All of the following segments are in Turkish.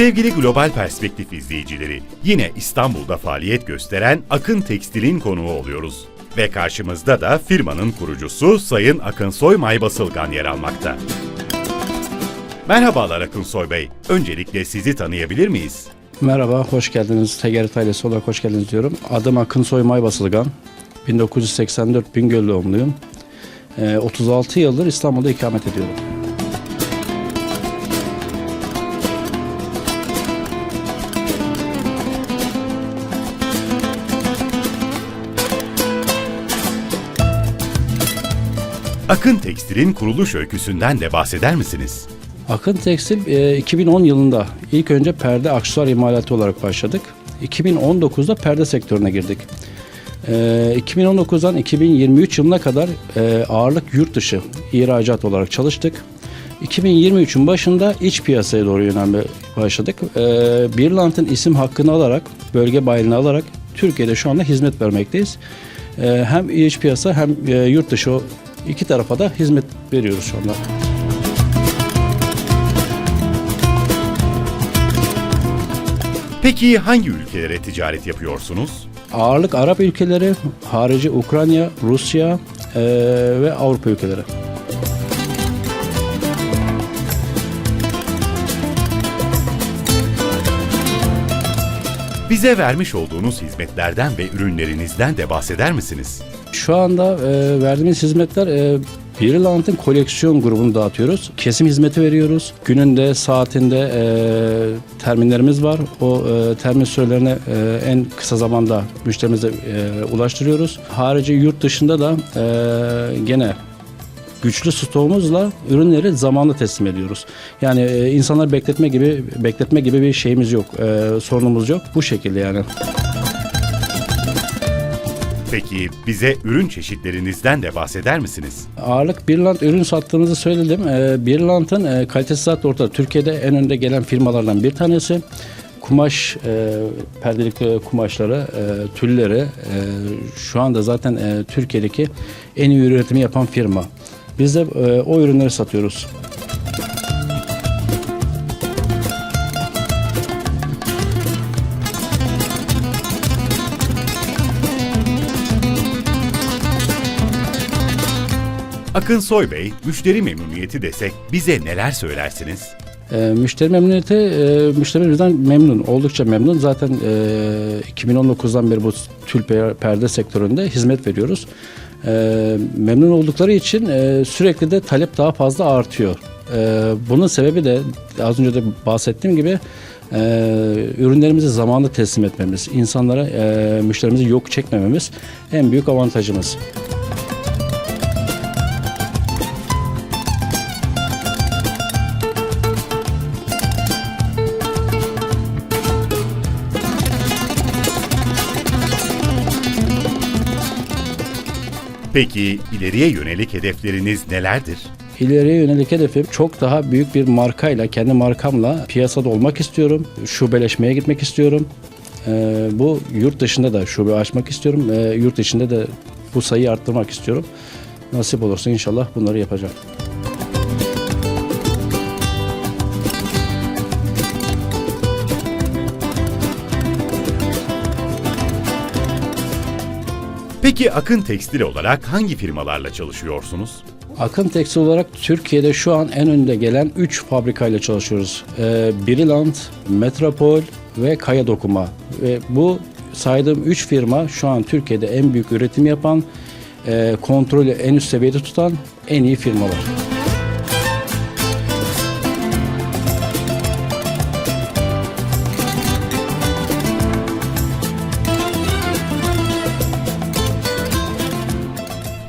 Sevgili Global Perspektif izleyicileri, yine İstanbul'da faaliyet gösteren Akın Tekstil'in konuğu oluyoruz. Ve karşımızda da firmanın kurucusu Sayın Akınsoy Maybasılgan yer almakta. Merhabalar Akınsoy Bey. Öncelikle sizi tanıyabilir miyiz? Merhaba, hoş geldiniz. Tegerit ailesi olarak hoş geldiniz diyorum. Adım Akın Soymay Basılgan. 1984 Bingöl doğumluyum. Ee, 36 yıldır İstanbul'da ikamet ediyorum. Akın Tekstil'in kuruluş öyküsünden de bahseder misiniz? Akın Tekstil e, 2010 yılında ilk önce perde aksesuar imalatı olarak başladık. 2019'da perde sektörüne girdik. E, 2019'dan 2023 yılına kadar e, ağırlık yurt dışı ihracat olarak çalıştık. 2023'ün başında iç piyasaya doğru yönelmeye başladık. E, Birlant'ın isim hakkını alarak, bölge bayilini alarak Türkiye'de şu anda hizmet vermekteyiz. E, hem iç piyasa hem e, yurt dışı iki tarafa da hizmet veriyoruz şu anda. Peki hangi ülkelere ticaret yapıyorsunuz? Ağırlık Arap ülkeleri, harici Ukrayna, Rusya eee, ve Avrupa ülkeleri. Bize vermiş olduğunuz hizmetlerden ve ürünlerinizden de bahseder misiniz? Şu anda eee, verdiğimiz hizmetler eee Birlant'ın koleksiyon grubunu dağıtıyoruz. Kesim hizmeti veriyoruz. Gününde, saatinde eee, terminlerimiz var. O eee, termin sürelerini eee, en kısa zamanda müşterimize eee, ulaştırıyoruz. Harici yurt dışında da eee, gene güçlü stoğumuzla ürünleri zamanla teslim ediyoruz. Yani e, insanlar bekletme gibi bekletme gibi bir şeyimiz yok, e, sorunumuz yok. Bu şekilde yani. Peki bize ürün çeşitlerinizden de bahseder misiniz? Ağırlık Birland ürün sattığımızı söyledim. E, Birland'ın e, kalitesi zaten ortada. Türkiye'de en önde gelen firmalardan bir tanesi. Kumaş, e, perdelik kumaşları, e, tülleri e, şu anda zaten e, Türkiye'deki en iyi üretimi yapan firma. Biz de e, o ürünleri satıyoruz. Akın Soy Bey, müşteri memnuniyeti desek bize neler söylersiniz? E, müşteri memnuniyeti, e, müşteri bizden memnun, oldukça memnun. Zaten e, 2019'dan beri bu tül pe- perde sektöründe hizmet veriyoruz. E, memnun oldukları için e, sürekli de talep daha fazla artıyor. E, bunun sebebi de az önce de bahsettiğim gibi e, ürünlerimizi zamanında teslim etmemiz, insanlara e, müşterimizi yok çekmememiz en büyük avantajımız. Peki ileriye yönelik hedefleriniz nelerdir? İleriye yönelik hedefim çok daha büyük bir markayla, kendi markamla piyasada olmak istiyorum. Şubeleşmeye gitmek istiyorum. Ee, bu yurt dışında da şube açmak istiyorum. Ee, yurt içinde de bu sayıyı arttırmak istiyorum. Nasip olursa inşallah bunları yapacağım. Peki Akın Tekstil olarak hangi firmalarla çalışıyorsunuz? Akın Tekstil olarak Türkiye'de şu an en önde gelen 3 fabrikayla çalışıyoruz. Ee, Biriland, Metropol ve Kaya Dokuma. Ve bu saydığım 3 firma şu an Türkiye'de en büyük üretim yapan, e, kontrolü en üst seviyede tutan en iyi firmalar.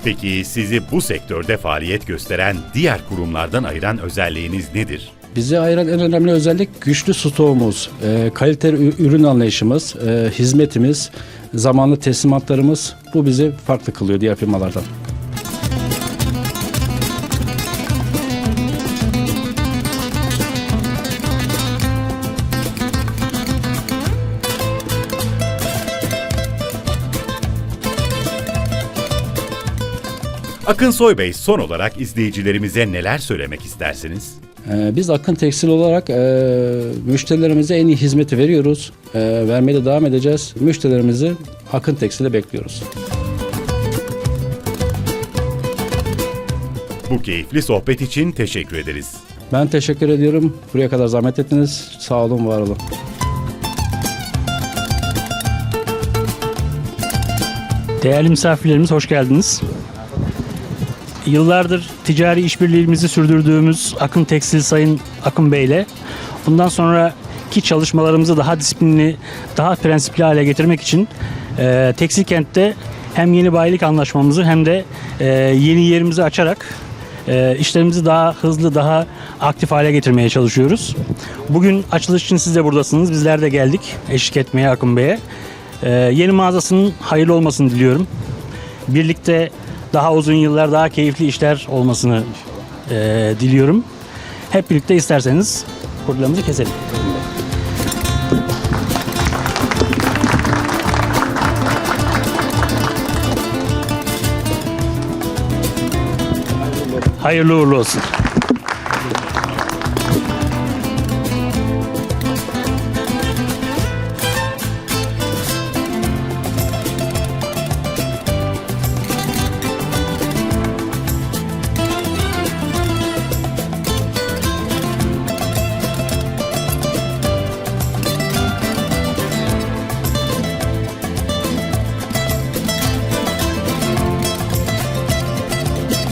Peki sizi bu sektörde faaliyet gösteren diğer kurumlardan ayıran özelliğiniz nedir? Bizi ayıran en önemli özellik güçlü stoğumuz, e, kaliteli ürün anlayışımız, e, hizmetimiz, zamanlı teslimatlarımız. Bu bizi farklı kılıyor diğer firmalardan. Akın Soy Bey son olarak izleyicilerimize neler söylemek istersiniz? Ee, Biz Akın Tekstil olarak e, müşterilerimize en iyi hizmeti veriyoruz. E, vermeye de devam edeceğiz. Müşterilerimizi Akın Tekstil'e bekliyoruz. Bu keyifli sohbet için teşekkür ederiz. Ben teşekkür ediyorum. Buraya kadar zahmet ettiniz. Sağ olun, var olun. Değerli misafirlerimiz hoş geldiniz. Yıllardır ticari işbirliğimizi sürdürdüğümüz Akın Tekstil Sayın Akın Bey ile bundan sonraki çalışmalarımızı daha disiplinli, daha prensipli hale getirmek için e, Tekstil Kent'te hem yeni bayilik anlaşmamızı hem de e, yeni yerimizi açarak e, işlerimizi daha hızlı, daha aktif hale getirmeye çalışıyoruz. Bugün açılış için siz de buradasınız. Bizler de geldik eşlik etmeye Akın Bey'e. E, yeni mağazasının hayırlı olmasını diliyorum. Birlikte daha uzun yıllar, daha keyifli işler olmasını e, diliyorum. Hep birlikte isterseniz kurdularımızı keselim. Hayırlı uğurlu olsun.